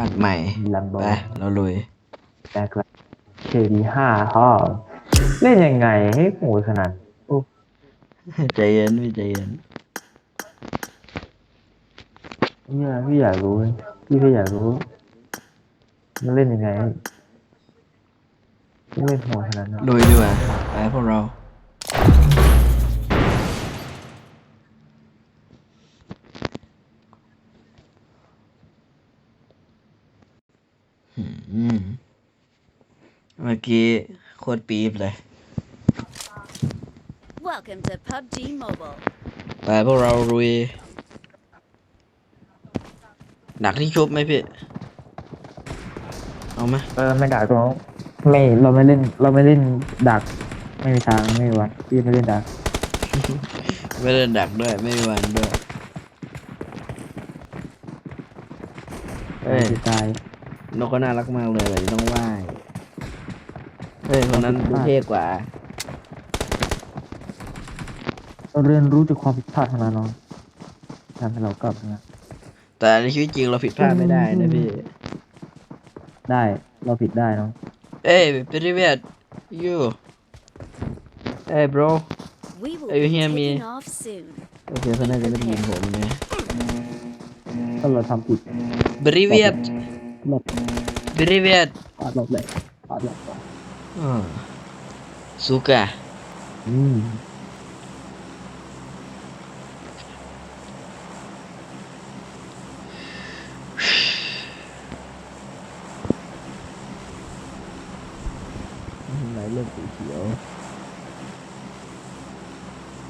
อัดใหม่ลัมโบไปเราลุยแบกละเคดีห้าพ่อเล่นยังไงให้โหดขนาดโอ้ใจเย็นพี่ใจเย็นเนี่ยพี่อยากรู้ พี่ก็อยากรู้มันเล่นยังไงมันเล่นโหดขนาดนั้นลุยดีกว่าไปพวกเรา อืมเมื่อ กี้โคตรปี๊บเลย Welcome to PUBG Mobile. ไปพวกเราลุยหนักที่ชุบไหมพี่ เอาไหมเออไม่ดักตรงไม่เราไม่เล่นเราไม่เล่นดัก ไม่มีทางไม่มีวันพี่ไม่เล่นดักไม่ได้ดักด้วยไม่มีวันด้วย เอ้ยจะตายนกก็น่ารักมากเลยเลยต้องไหว้เฮ้ยคนนั้นดูเท่กว่า เราเรียนรู้จากความผิดพลาดของเราเนาะทำให้เรากลับมา แต่ในชีวิตจริงเราผิดพลาดไม่ได้นะพี่ ได้เราผิดได้เนาะ เอ้ย привет you เอ้ย bro We will Are you be hear me? taking off soon. โอเคเขาน่าจะไม่ได้ยินผมนะ ถ้าเราทำผิด привет หลบ привет ปาดหลบเลยปาดหลบ อ่า сука อืม ไหนเลือกสีเขียว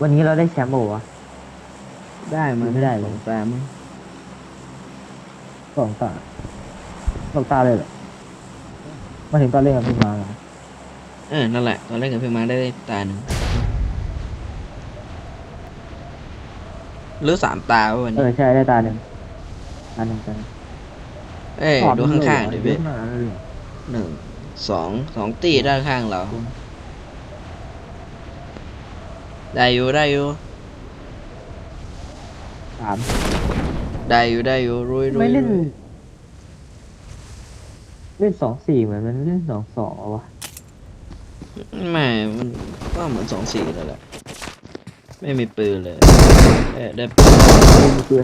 วันนี้เราได้แชมป์โบวะ ได้มา ไม่ได้เลย สองตามั้ง สองตาสองตาเลยเหรอมาถึงตอนเล่นกับพี่มาเหรอ เออ นั่นแหละ ตอนเล่นกับพี่มาร์คได้ตาหนึ่งหรือสามตาวะวันเอนี้ อใช่ได้ตาหนึ่งตาหนึ่งตาหนึ่งเอ้ยดูข้างๆดิเยพี่อะมากเลยเหรอหนึ่งสองสองตีด้านข้างเรา ได้อยู่ได้อยู่สามได้อยู่ได้อยู่รุยรุยไม่เล่นรุยเล่นสองสี่เหมือนมันเล่นสองสองวะ ไม่มันก็เหมือนสองสี่แล้วแหละ ไม่มีปืนเลยเอ้ยได้ปืนเล่นปืน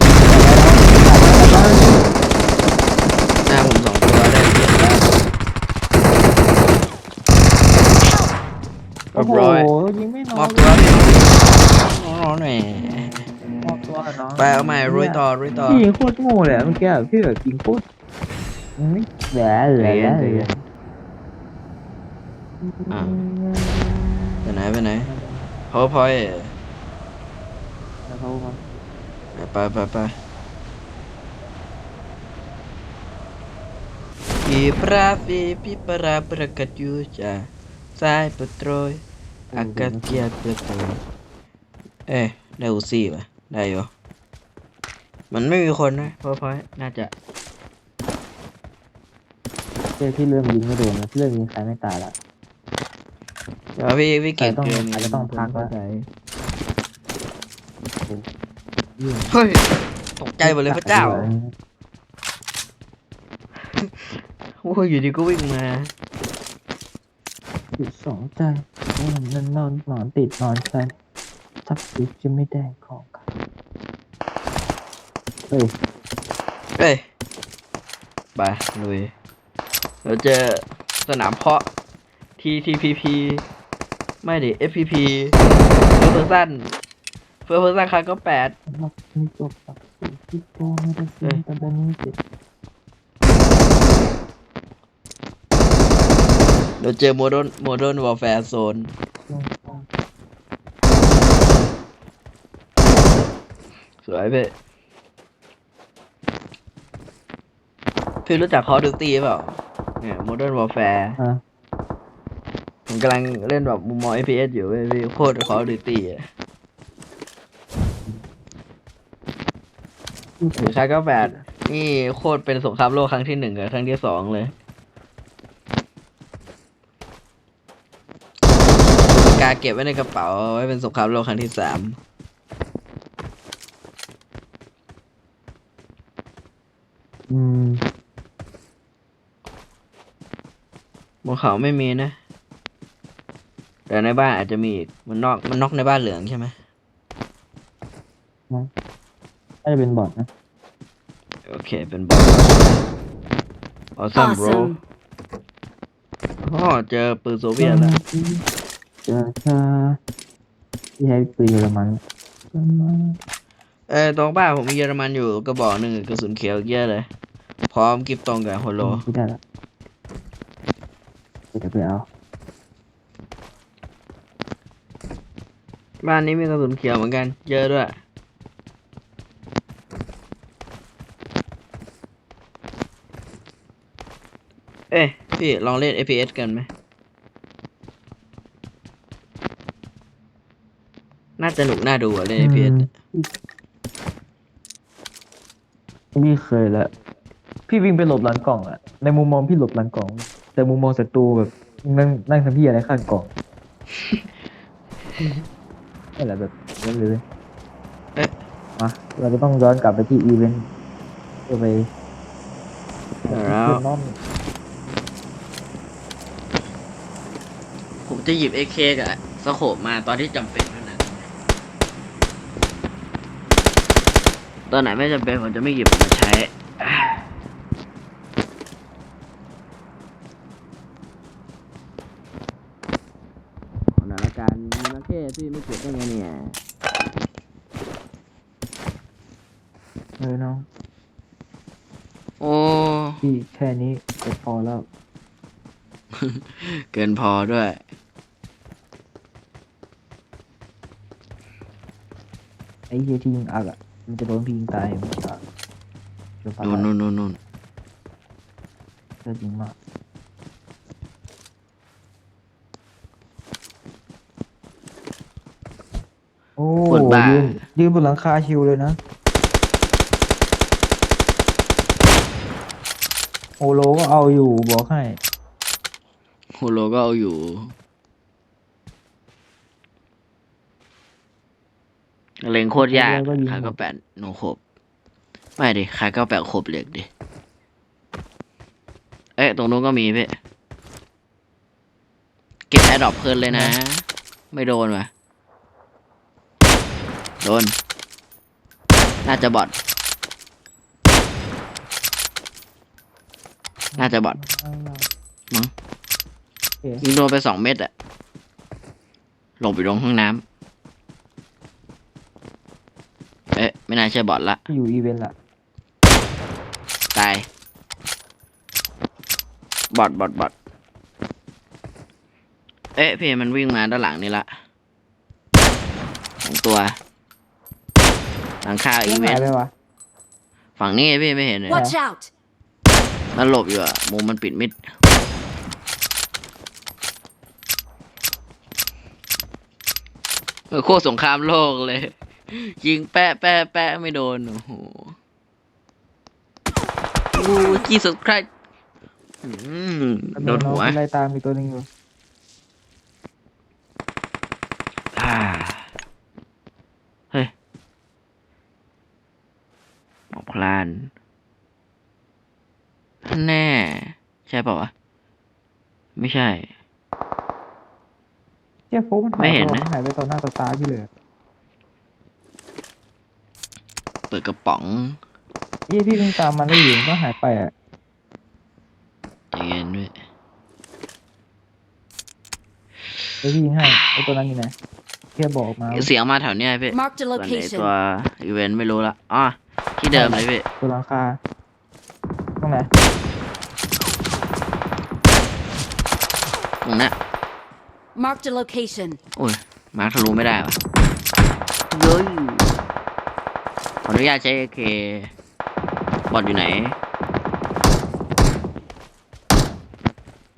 หน้าผมสองตัวได้เปลี่ยนแล้วเรีโอ้ยบร้อยยิงไม่น้มออยบตัวพี่น้องหน่อยมอบตัวน้องไปเอาใหม่รุยต่อรุยต่อ พี่ยิงโคตรโง่เลยอะเมื่อกี้อะพี่แบบยิงโคตรไม่แหละแหละแหละใจเย็น อะไปไหนไปไหนพอพอยแล้วเขามาไปไปไปอีปราฟีปิปราประกัดยูจาสายปตรอยอากาศเกียร์เปิดตัวเอ้ยได้อูซี่ป่ะได้อยู่มันไม่มีคนนะพอพอยน่าจะเจ้พี่เริ่มยิงไม่โดนนะพี่เริ่มยิงใครไม่ตายละ เดี๋ยวพี่พี่เก่งแต่ต้องเกินอาจจะต้องพักเข้าละใจยิงเฮ้ยตกใจหมดเลยพระเจ้าโอ้ยอยู่ดีก็วิ่งมาจุดสองใจนอนนอนนอนนอนติดนอนใจทักติดจะไม่ได้ของกันเฮ้ยเอ้ยไปลุยเราเจอสนามเพาะ TTPP ไม่ดิ FPP เฟอร์เพอร์ซันเฟอร์เพอร์ซันครั้งก็แปดสำหรับที่จบกับสิ่งที่โตไม่ได้สิ่งแต่ตอนนี้เจ็บเราเจอโมเดิร์นโมเดิร์นวอลแฟร์โซนช่วงฟ้าสวยพี่พี่รู้จัก Call of Duty เปล่าเนี่ย Modern Warfare ฮะ ผมกำลังเล่นแบบมุมมอง FPS อยู่เว้ยพี่โคตร Call of Duty อะหรือครั้งก็แปดนี่โคตรเป็นสงครามโลกครั้งที่หนึ่งกับครั้งที่สองเลยกาเก็บไว้ในกระเป๋าไว้เป็นสงครามโลกครั้งที่สามอืมบนเขาไม่มีนะ แต่ในบ้านอาจจะมีอีกมันนอกมันนอกในบ้านเหลืองใช่ไหมน่าจะเป็นบอทนะ โอเคเป็นบอลออซัมโบร Awesome. อ๋อเจอปืนโซเวียตแล้วเจอชาที่ใช้ปืนเยอรมันเออตรงบ้านผมมีเยอรมันอยู่กระบอกหนึ่งกระสุนเขียวอีกเยอะเลย พร้อมกิฟตรงกับโฮโลที่ได้ละเดี๋ยวไปเอา บ้านนี้มีกระสุนเขียวเหมือนกัน เยอะด้วย เอ้ยพี่ลองเล่น FPS กันไหม น่าจะหนุกน่าดูอะเล่น FPS อะพี่เคยแล้วพี่วิ่งไปหลบหลังกล่องอะในมุมมองพี่หลบหลังกล่อง แต่มุมมองศัตรูแบบนั่งนั่งทำพี่อะไรข้างกล่อง นี่นแหละแบบนั้นเลยเอ๊ะ มาเราจะต้องย้อนกลับไปที่อีเวนต์เพื่อไปแล้วเพื่อนน้องผมจะหยิบ AK กับสโคปมาตอนที่จำเป็นเท่านั้น ตอนไหนไม่จำเป็นผมจะไม่หยิบมาใช้สถานการณ์มีมาแค่ที่ไม่เกิดได้ไง เนี่ยเออน้องโอ้ พี่แค่นี้ก็พอแล้ว เกินพอด้วย ไอ้เฮียที่ยิงอักอะมันจะโดนพี่ยิงตายมันจะเดี๋ยวพานู่นนู่นนู่นนู่นเชื่อจริงมาก โอ้ปวดบ้ายืนยืนบนหลังคาชิวเลยนะโอโลก็เอาอยู่บอกให้ โฮโลก็เอาอยู่ เล็งโคตรยากแล้วก็ยิง ขายก็แปดโนขบ ไม่ดิขายก็แปดขบเหล็กดิ เอ๊ะ ตรงนู้นก็มีพี่เก็บแอร์ดรอปเพลินเลยนะ ไม่โดนวะโดน น่าจะบอดน่าจะบอดมั้งโอเคยิงโดนไปสองเม็ดอะหลบอยู่ตรงห้องน้ำเอ๊ะ ไม่น่าใช่บอดละที่อยู่อีเวนต์ละตาย บอดบอดบอดเอ๊ะพี่มันวิ่งมาด้านหลังนี่ละสองตัว หลังคาอีเวหานยต์ไปวะฝั่งนี้ไงพี่ไม่เห็นเลย Watch out! มันหลบอยู่อะมุมมันปิดมิด เออโคตรสงครามโลกเลย ยิงแปะแปะแปะไม่โดน โอ้โหโอ้จีสุดใครโดนหัวองไล่ตามอีกตัวหนึงอยู่ อ่าเฮ้ย หมอกพลานแน่ ใช่เปล่าวะ ไม่ใช่ เจ้าโฟกมันหายไม่เห็นไปนะ หายไปต่อหน้าต่อตาพี่เลยเปิดกระป๋องเยี่พี่วิ่งตามมันแล้วอยู่มันก็หายไปอะใจเย็นด้วยเดี๋ยวพี่ยิงให้ไอ้ตัวนั้นอยู่ไหนแค่บอกมา เสียงมาแถวเนี้ยพี่ Marked a ส่วนไหน location. ตัวอีเวนต์ไม่รู้ละอ๋อ ที่เดิมเลยพี่ตัวหลังคาตรงไหนตรงเนี้ย Marked a location. โอ้ยมาร์คทะลุไม่ได้วะเย้ยขออนุญาตใช้เคบอดอยู่ไหน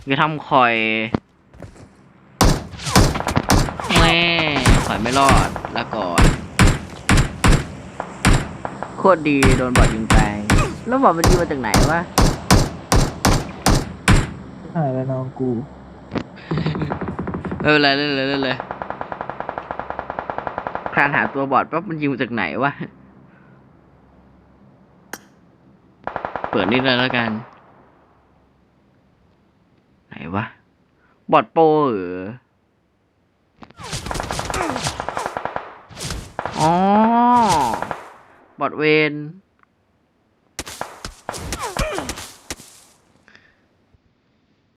จะทำคอยแม่คอยไม่รอดละก่อน โคตรดีโดนบอดยิงตายแล้วบอดมันยิงมาจากไหนวะหายแล้วน้องกูไม่เป็นไรเล่นเลยเล่นเลยคลานหาตัวบอดปั๊บมันยิงมาจากไหนวะ เปิดนี่เลยแล้วกัน ไหนวะ บอดโปรเหรออ๋ อบอดเวน